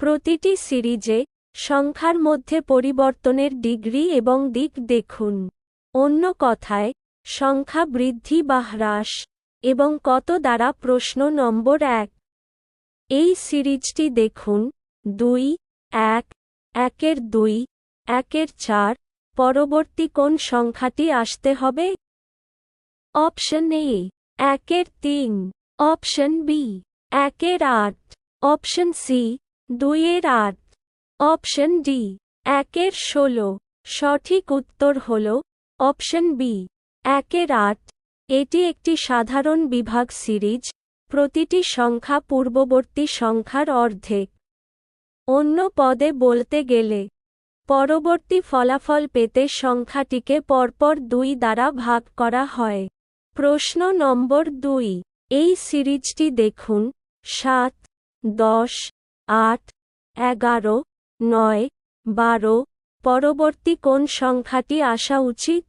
প্রতিটি সিরিজে সংখ্যার মধ্যে পরিবর্তনের ডিগ্রি এবং দিক দেখুন। অন্য কথায়, সংখ্যা বৃদ্ধি বা হ্রাস এবং কত দ্বারা প্রশ্ন নম্বর এক। এই সিরিজটি দেখুন, দুই, এক, একের দুই, একের চার, পরবর্তী কোন সংখ্যাটি আসতে হবে? অপশন এ, একের তিন, অপশন বি, একের আট, অপশন সি দুইয়ের আট। অপশন ডি একের ষোলো। সঠিক উত্তর হল অপশন বি একের আট। এটি একটি সাধারণ বিভাগ সিরিজ। প্রতিটি সংখ্যা পূর্ববর্তী সংখ্যার অর্ধেক। অন্য পদে বলতে গেলে, পরবর্তী ফলাফল পেতে সংখ্যাটিকে পরপর দুই দ্বারা ভাগ করা হয়। প্রশ্ন নম্বর দুই, এই সিরিজটি দেখুন। সাত, দশ আট, এগারো, নয়, বারো, পরবর্তী কোন সংখ্যাটি আসা উচিত?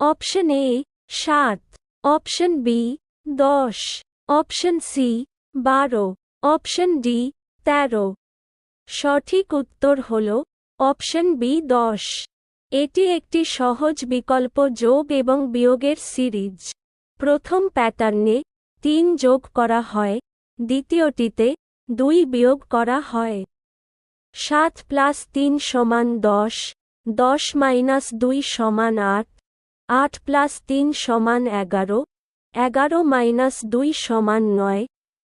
অপশন এ, সাত, অপশন বি, দশ, অপশন সি, বারো, অপশন ডি, তেরো। সঠিক উত্তর হল অপশন বি, দশ। এটি একটি সহজ বিকল্প যোগ এবং বিয়োগের সিরিজ। প্রথম প্যাটার্নে তিন যোগ করা হয়, দ্বিতীয়টিতে দুই বিয়োগ করা হয়। সাত প্লাস তিন সমান দশ দশ মাইনাস দুই সমান আট আট প্লাস তিন সমান এগারো এগারো মাইনাস দুই সমান নয়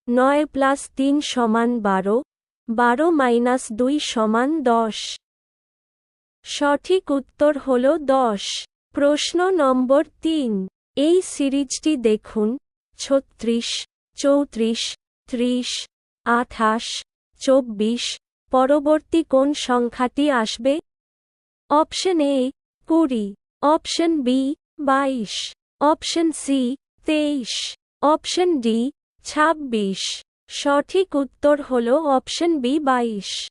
নয় প্লাস তিন সমান বারো বারো মাইনাস দুই সমান দশ। সঠিক উত্তর হল দশ। প্রশ্ন নম্বর তিন। এই সিরিজটি দেখুন। ছত্রিশ, চৌত্রিশ, ত্রিশ আঠাশ, চব্বিশ, পরবর্তী কোন সংখ্যাটি আসবে? অপশন এ, কুড়ি, অপশন বি, বাইশ, অপশন সি, তেইশ, অপশন ডি, ছাব্বিশ। সঠিক উত্তর হল অপশন বি, বাইশ।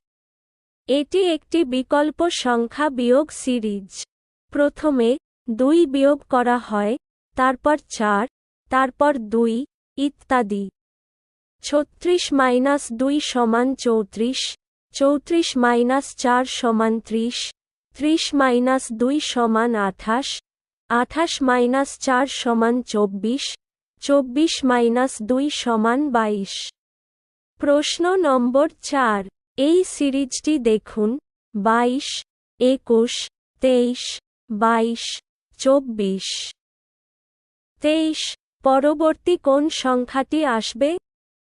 এটি একটি বিকল্প সংখ্যা বিয়োগ সিরিজ। প্রথমে দুই বিয়োগ করা হয়, তারপর চার, তারপর দুই, ইত্যাদি। ছত্রিশ মাইনাস দুই সমান চৌত্রিশ চৌত্রিশ মাইনাস চার সমান ত্রিশ ত্রিশ মাইনাস দুই সমান আঠাশ আঠাশ মাইনাস চার সমান চব্বিশ চব্বিশ মাইনাস দুই সমান বাইশ। প্রশ্ন নম্বর চার, এই সিরিজটি দেখুন, বাইশ, একুশ, তেইশ, বাইশ, চব্বিশ। তেইশ, পরবর্তী কোন সংখ্যাটি আসবে?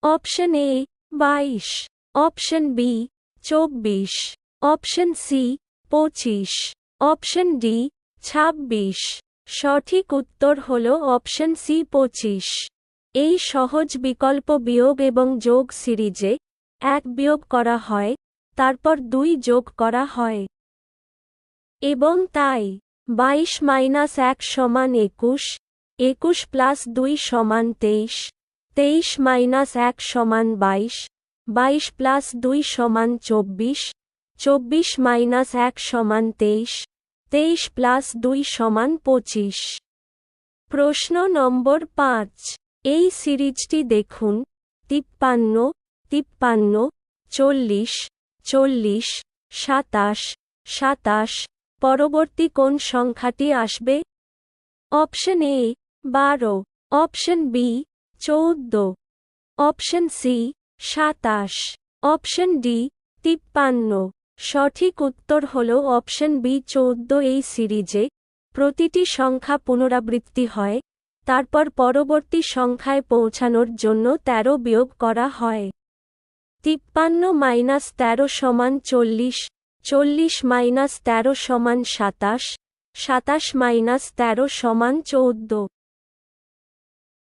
অপশন এ বাইশ। অপশন বি চব্বিশ। অপশন সি পঁচিশ। অপশন ডি ছাব্বিশ। সঠিক উত্তর হল অপশন সি পঁচিশ। এই সহজ বিকল্প বিয়োগ এবং যোগ সিরিজে এক বিয়োগ করা হয়, তারপর দুই যোগ করা হয়। এবং তাই, বাইশ মাইনাস এক সমান একুশ একুশ প্লাস দুই সমান তেইশ। তেইশ মাইনাস এক সমান বাইশ বাইশ প্লাস দুই সমান চব্বিশ চব্বিশ মাইনাস এক সমান তেইশ তেইশ প্লাস দুই সমান পঁচিশ। প্রশ্ন নম্বর পাঁচ। এই সিরিজটি দেখুন। তিপ্পান্ন তিপ্পান্ন, চল্লিশ চল্লিশ, সাতাশ সাতাশ। পরবর্তী কোন সংখ্যাটি আসবে? অপশন এ, বারো। অপশন বি চৌদ্দ। অপশন সি সাতাশ। অপশন ডি তিপ্পান্ন। সঠিক উত্তর হল অপশন বি চৌদ্দ এই সিরিজে। প্রতিটি সংখ্যা পুনরাবৃত্তি হয়। তারপর পরবর্তী সংখ্যায় পৌঁছানোর জন্য ১৩ বিয়োগ করা হয়। তিপ্পান্ন মাইনাস তেরো সমান চল্লিশ। চল্লিশ মাইনাস তেরো সমান সাতাশ। সাতাশ মাইনাস তেরো সমান চৌদ্দ।